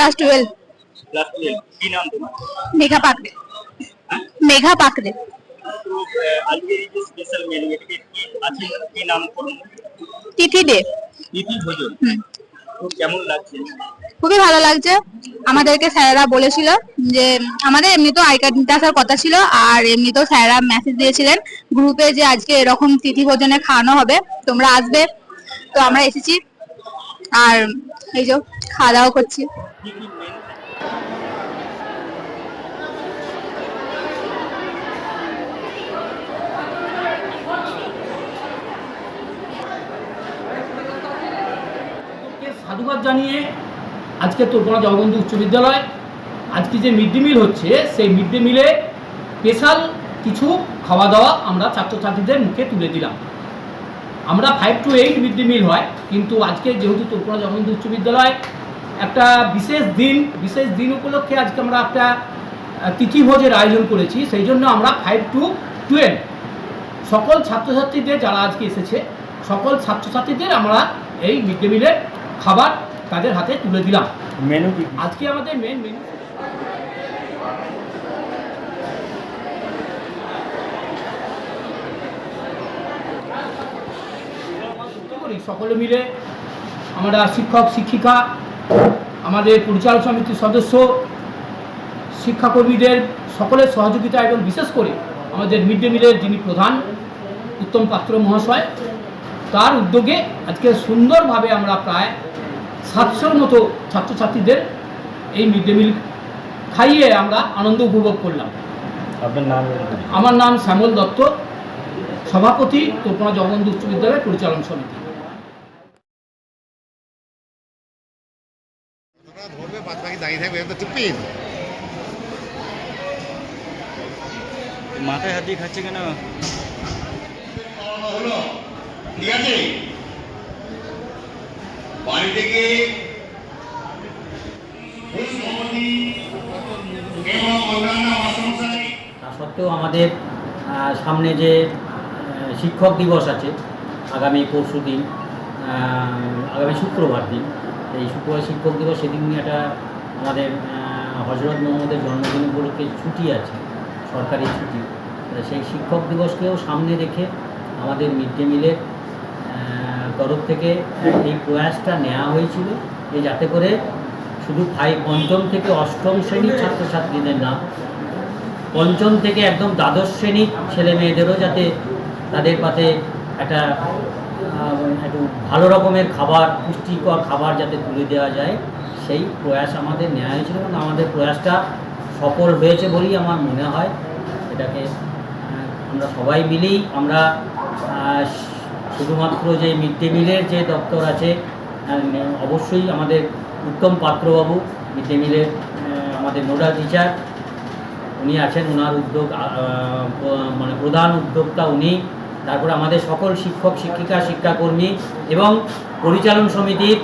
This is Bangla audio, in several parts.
ক্লাস টুয়েলভ ক্লাস টুয়েলভ কি নাম তোমার? মেঘা পাকড়ে। মেঘা পাকড়ে। আজকে এই যে স্পেশাল মেনু এটাকে কি আছে? কি নামকরণ তিথি ডে তিথি ভোজন। হুম। কেমন লাগছে? খুবই ভালো লাগছে। আমাদেরকে স্যারেরা বলেছিল যে আমাদের এমনি তো আই কার্ড নিতে আসার কথা ছিল আর এমনিতেও স্যারেরা মেসেজ দিয়েছিলেন গ্রুপে যে আজকে এরকম তিথি ভোজনে খাওয়ানো হবে তোমরা আসবে। তো আমরা এসেছি। আর এই যে খাওয়া দাওয়া করছি। সাধুবাদ জানিয়ে আজকে তোরপড়া জগবন্ধু উচ্চ বিদ্যালয়, আজকে যে মিড ডে মিল হচ্ছে, সেই মিড ডে মিলে স্পেশাল কিছু খাওয়া দাওয়া আমরা ছাত্রছাত্রীদের মুখে তুলে দিলাম। আমরা five two eight mid day meal হয় কিন্তু আজকে যেহেতু তোরপড়া জগবন্ধু উচ্চ বিদ্যালয় একটা বিশেষ দিন বিশেষ দিন উপলক্ষে আজকে আমরা একটা তিথিভোজের আয়োজন করেছি সেই জন্য আমরা ফাইভ টু টুয়েলভ সকল ছাত্রছাত্রীদের যারা আজকে এসেছে সকল ছাত্রছাত্রীদের আমরা এই মিড ডে মিলের খাবার তাদের হাতে তুলে দিলাম। মেনু আজকে আমাদের মেন মেনু করি সকলে মিলে আমরা শিক্ষক শিক্ষিকা আমাদের পরিচালক সমিতির সদস্য শিক্ষাকর্মীদের সকলের সহযোগিতা এবং বিশেষ করে আমাদের মিড ডে মিলের যিনি প্রধান উত্তম পাত্র মহাশয় তার উদ্যোগে আজকে সুন্দরভাবে আমরা প্রায় সাতশোর মতো ছাত্রছাত্রীদের এই মিড ডে মিল খাইয়ে আমরা আনন্দ উপভোগ করলাম। আপনার নাম আমার নাম শ্যামল দত্ত সভাপতি তোপনা জগবন্ধু উচ্চ বিদ্যালয় পরিচালন সমিতি। ধরবে বাদ বাকি দাঁড়িয়ে থাকবে তো চুপি মাথায় হাত দিয়ে খাচ্ছে কেন? হলো ঠিক আছে? বাড়ি থেকে পুষ্পমতি এবং অন্যান্য মাস্টারমশাই তা সত্ত্বেও আমাদের আহ, সামনে যে শিক্ষক দিবস আছে আগামী পরশু দিন আগামী শুক্রবার দিন এই শুক্রবার শিক্ষক দিবস সেদিন একটা আমাদের হজরত মোহাম্মদের জন্মদিন উপলক্ষে ছুটি আছে, সরকারি ছুটি। সেই শিক্ষক দিবসকেও সামনে রেখে আমাদের মিড ডে মিলের তরফ থেকে এই প্রয়াসটা নেওয়া হয়েছিল। যে যাতে করে শুধু ফাইভ পঞ্চম থেকে অষ্টম শ্রেণির ছাত্রছাত্রীদের না, পঞ্চম থেকে একদম দ্বাদশ শ্রেণির ছেলে মেয়েদেরও যাতে তাদের পাতে একটা একটু ভালো রকমের খাবার, পুষ্টিকর খাবার যাতে তুলে দেওয়া যায়, সেই প্রয়াস আমাদের নেওয়া হয়েছিল এবং আমাদের প্রয়াসটা সফল হয়েছে বলেই আমার মনে হয়। এটাকে আমরা সবাই মিলেই আমরা শুধুমাত্র যে মিড ডে মিলের যে দপ্তর আছে অবশ্যই আমাদের উত্তম পাত্রবাবু, মিড ডে মিলের আমাদের নোডাল টিচার, উনি আছেন ওনার উদ্যোগ মানে প্রধান উদ্যোক্তা উনি। তারপরে আমাদের সকল শিক্ষক, শিক্ষিকা, শিক্ষাকর্মী এবং পরিচালন সমিতির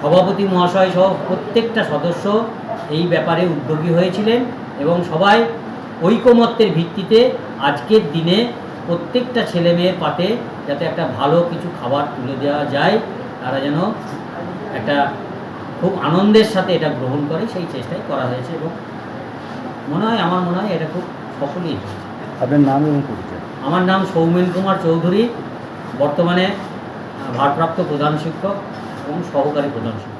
সভাপতি মহাশয় সহ প্রত্যেকটা সদস্য এই ব্যাপারে উদ্যোগী হয়েছিলেন এবং সবাই ঐকমত্যের ভিত্তিতে আজকের দিনে প্রত্যেকটা ছেলে মেয়ের পাতে যাতে একটা ভালো কিছু খাবার তুলে দেওয়া যায়, তারা যেন একটা খুব আনন্দের সাথে এটা গ্রহণ করে, সেই চেষ্টাই করা হয়েছে এবং মনে হয়, আমার মনে হয় এটা খুব সফলই হয়েছে। আপনার নাম এবং পরিচয়? আমার নাম সৌমিন কুমার চৌধুরী বর্তমানে ভারপ্রাপ্ত প্রধান শিক্ষক এবং সহকারী প্রধান শিক্ষক।